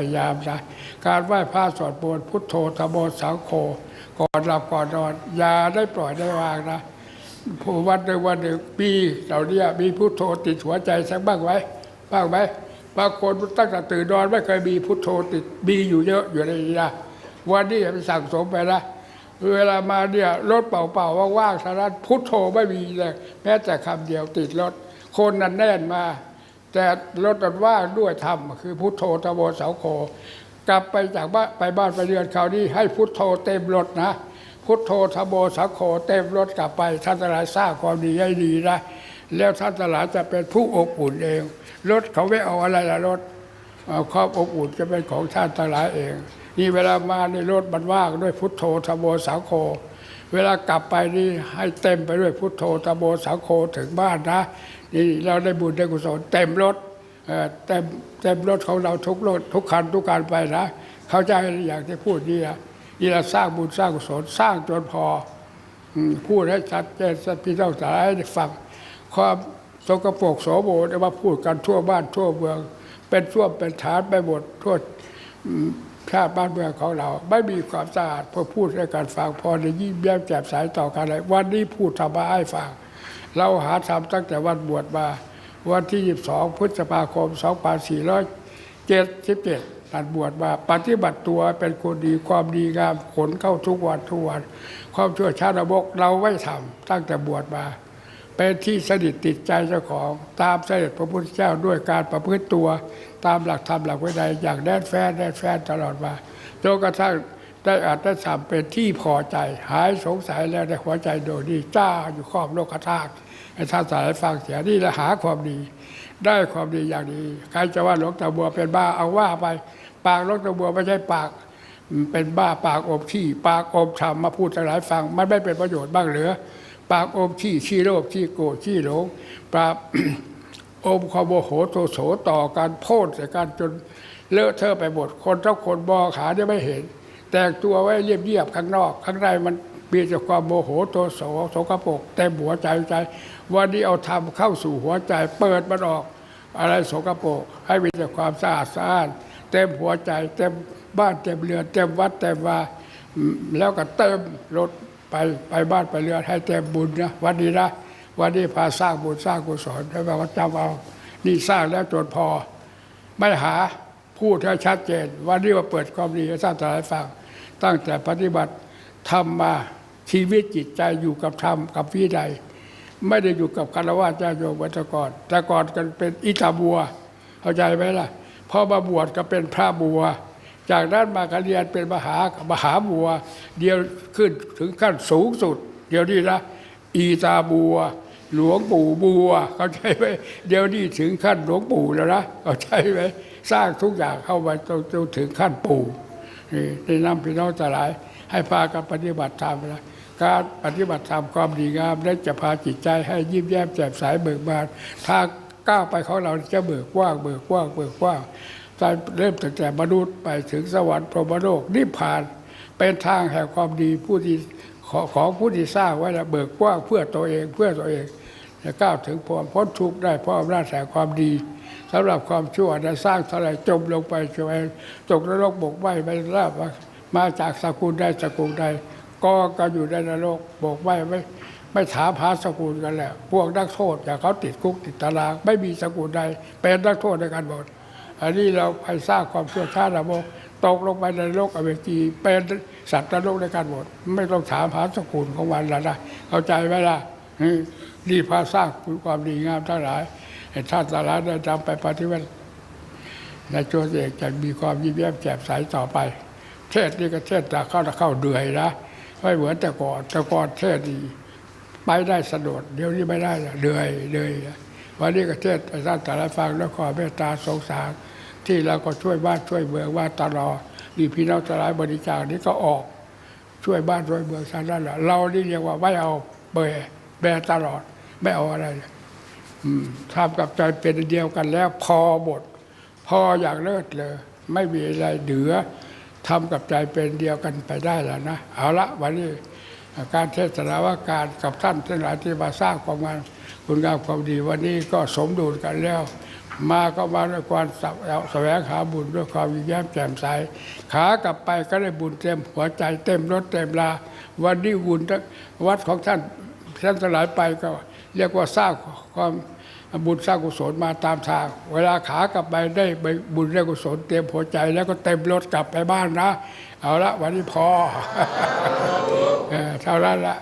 พยายามนะการไหว้พระสวดมนต์พุทโธธรรมโมสังโฆก่อนหลับก่อนนอนอย่าได้ปล่อยได้วางนะผู้วันหนึ่งวันหนึ่งปีเหล่านี้มีพุทโธติดหัวใจสักบ้างไหมบ้างไหมบางคนตั้งแต่ตื่นนอนไม่เคยมีพุทโธติดมีอยู่เยอะอยู่ในนี้นะวันนี้อย่าไปสั่งสมไปนะเวลามาเนี่ยรถเป่าๆว่างๆเท่านั้นพุทโธไม่มีเลยแม้แต่คำเดียวติดรถคนนั้นแน่นมา แต่รถมันว่าด้วยธรรมคือพุทโธธรรมโสังโฆกลับไปจากบ้านไปบ้านไปเรือนคราวนี้ให้พุทโธเต็มรถนะ พุทโธธรรมโมสังโฆเต็มรถกลับไปท่านทั้งหลายสร้างความดีให้ดีนะแล้วท่านทั้งหลายจะเป็นผู้อบอุ่นเอง รถเขาไม่เอาอะไรละรถความอบอุ่นจะเป็นของท่านทั้งหลายเอง นี่เวลามาในรถมันว่างด้วยพุทโธธรรมโมสังโฆ เวลากลับไปนี่ให้เต็มไปด้วยพุทโธตะโมสังโฆถึงบ้านนะนี่เราได้บุญได้กุศลเต็มรถเออเต็มเต็มรถของเราทุกรถทุกคันทุกการไปนะ เข้าใจอย่างที่พูดนี่นะนี่เราสร้างบุญสร้างกุศลสร้างจนพอพูดให้ชัดเจนพี่น้องสายให้ฟังความสกปรกโสโมนเอามาพูดกันทั่วบ้านทั่วเมือง เป็นทั่วเป็นฐานไปหมดทั่ว ชาติบ้านเมืองของเรา ไม่มีความสะอาดพอพูดให้การฟังพอในยิ่งแย้มแจ่มใสต่อกันเลยวันนี้พูดธรรมะให้ฟังเราหาทำตั้งแต่วันบวชมา วันที่ 22 พฤษภาคม 2477ตัดบวชมา ปฏิบัติตัวเป็นคนดีความดีงามขนเข้าทุกวันทุกวัน ความชั่วชาติบกเราไม่ทำตั้งแต่บวชมา เป็นที่สนิทติดใจเจ้าของ ตามเสด็จพระพุทธเจ้าด้วยการประพฤติตัว ตามหลักธรรมหลักวินัยอย่างแน่นแฟ้นแน่นแฟ้นตลอดมาจนกระทั่งได้อาจได้ทำเป็นที่พอใจ หายสงสัยแล้วในหัวใจโดยดีจ้าอยู่ครอบโลกธาตุให้ท่านสายฟังเสียนี่แหละหาความดี ได้ความดีอย่างนี้ใครจะว่าหลวงตาบัวเป็นบ้าเอาว่าไป ปากหลวงตาบัวไม่ใช่ปากเป็นบ้าปากอมขี้ปากอมทำมาพูดทั้งหลายฟัง มันไม่เป็นประโยชน์บ้างเหรือ ปากอมขี้ขี้โลภขี้โกรธขี้หลงปากอมความโมโหโทโสต่อการโพดใส่กันจนเลอะเทอะไปหมดคนทุกคนมองหาเนี่ยไม่เห็น แต่งตัวไว้เรียบๆข้างนอก ข้างในมันมีแต่ความโมโหโทโสโสกปรกเต็มหัวใจใจ วันนี้เอาธรรมเข้าสู่หัวใจ เปิดมันออก อะไรโสกปรกให้มีแต่ความสะอาดสะอ้านเต็มหัวใจเต็มบ้านเต็มเรือนเต็มวัดเต็มว่าแล้วก็เต็มรถ ไปไปบ้านไปเรือนให้เต็มบุญนะวันนี้นะวันนี้พาสร้างบุญสร้างกุศลให้แบบว่าจำเอานี่สร้างแล้วจนพอ ไม่หาพูดให้ชัดเจน วันนี้ว่าเปิดความดีให้ท่านทั้งหลายฟัง ตั้งแต่ปฏิบัติทำมาชีวิตจิตใจอยู่กับธรรมกับวินัยไม่ได้อยู่กับคารวะเจ้าโยมวัตก่อนแต่ก่อนกันเป็นอิตาบัว เข้าใจไหมล่ะพอมาบวชก็เป็นพระบัว จากนั้นมาก็เรียนเป็นมหามหาบัว เดียวขึ้นถึงขั้นสูงสุด เดี๋ยวนี้นะอีตาบัว หลวงปู่บัวเข้าใจไหมเดี๋ยวนี้ถึงขั้นหลวงปู่แล้วนะเข้าใจไหมสร้างทุกอย่างเข้ามาจนถึงขั้นปู่นี่ได้นำพี่น้องทั้งหลาย ให้พากันปฏิบัติธรรมนะการปฏิบัติธรรมความดีงามและจะพาจิตใจให้ยิ้มแย้มแจ่มใสเบิกบานทางก้าวไปของเราจะเบิกกว้างเบิกกว้างเบิกกว้าง เริ่มตั้งแต่มนุษย์ไปถึงสวรรค์พรหมโลกนิพพานเป็นทางแห่งความดีผู้ที่ขอของผู้ที่สร้างไว้เบิกกว้างเพื่อตัวเองเพื่อตัวเองจะก้าวถึงพ้นพ้นทุกข์ได้เพราะอำนาจแห่งความดีสำหรับความชั่วได้สร้างเท่าไรจมลงไปช่วยตกนรกบกไหม้ไม่ราบว่ามาจากสกุลใดสกุลใดก็ก็อยู่ในนรกบกไหม้ไม่ไม่ถามหาสกุลกันแหละพวกนักโทษอย่างเขาติดคุกติดตาราง ไม่มีสกุลใดเป็นนักโทษในการหมด อันนี้เราไปสร้างความชั่วช้าระโมกตกลงไปในโลกอเวจีเป็นสัตว์นรกในการหมด ไม่ต้องถามหาสกุลของมันแล้วนะเข้าใจไหมล่ะนี่พาสร้างคุณความดีงามทั้งหลายให้ท่านทั้งหลายได้จำไปปฏิบัติในโจทย์เอกจะมีความยิ้มแย้มแจ่มใสต่อไป เทศนี่ก็เทศแต่เข้าเข้าเดือยนะไม่เหมือนแต่ก่อนแต่ก่อนเทศดีไปได้สะดวกเดี๋ยวนี้ไม่ได้ละเดือยเดือย วันนี้ก็เทศให้ท่านแต่ละฟังแล้วขอเมตตาสงสาร ที่เราก็ช่วยบ้านช่วยเมืองว่าตลอดมีพี่น้องทั้งหลายบริจาคนี้ก็ออก ช่วยบ้านช่วยเมืองท่านนั่นแหละเรานี่เรียกว่าไม่เอาเบยแบตลอด ไม่เอาอะไรทำกับใจเป็นเดียวกันแล้วพอหมดพออย่างเลิศเลย ไม่มีอะไรเหลือทำกับใจเป็นเดียวกันไปได้แล้วนะ เอาละวันนี้การเทศนาว่าการกับท่านทั้งหลายที่มาสร้างความงาน คุณงามความดีวันนี้ก็สมดุลกันแล้ว มาก็มาด้วยความสะแสวงหาบุญด้วยความยิ้มแย้มแจ่มใส ขากลับไปก็ได้บุญเต็มหัวใจเต็มรถเต็มลา วันนี้บุญวัดของท่านท่านสลายไปก็เรียกว่าสร้างความบุญสร้างกุศลมาตามทาง เวลาขากลับไปได้บุญได้กุศลเต็มหัวใจ แล้วก็เต็มรถกลับไปบ้านนะ เอาละวันนี้พอเออเท่านั้นละ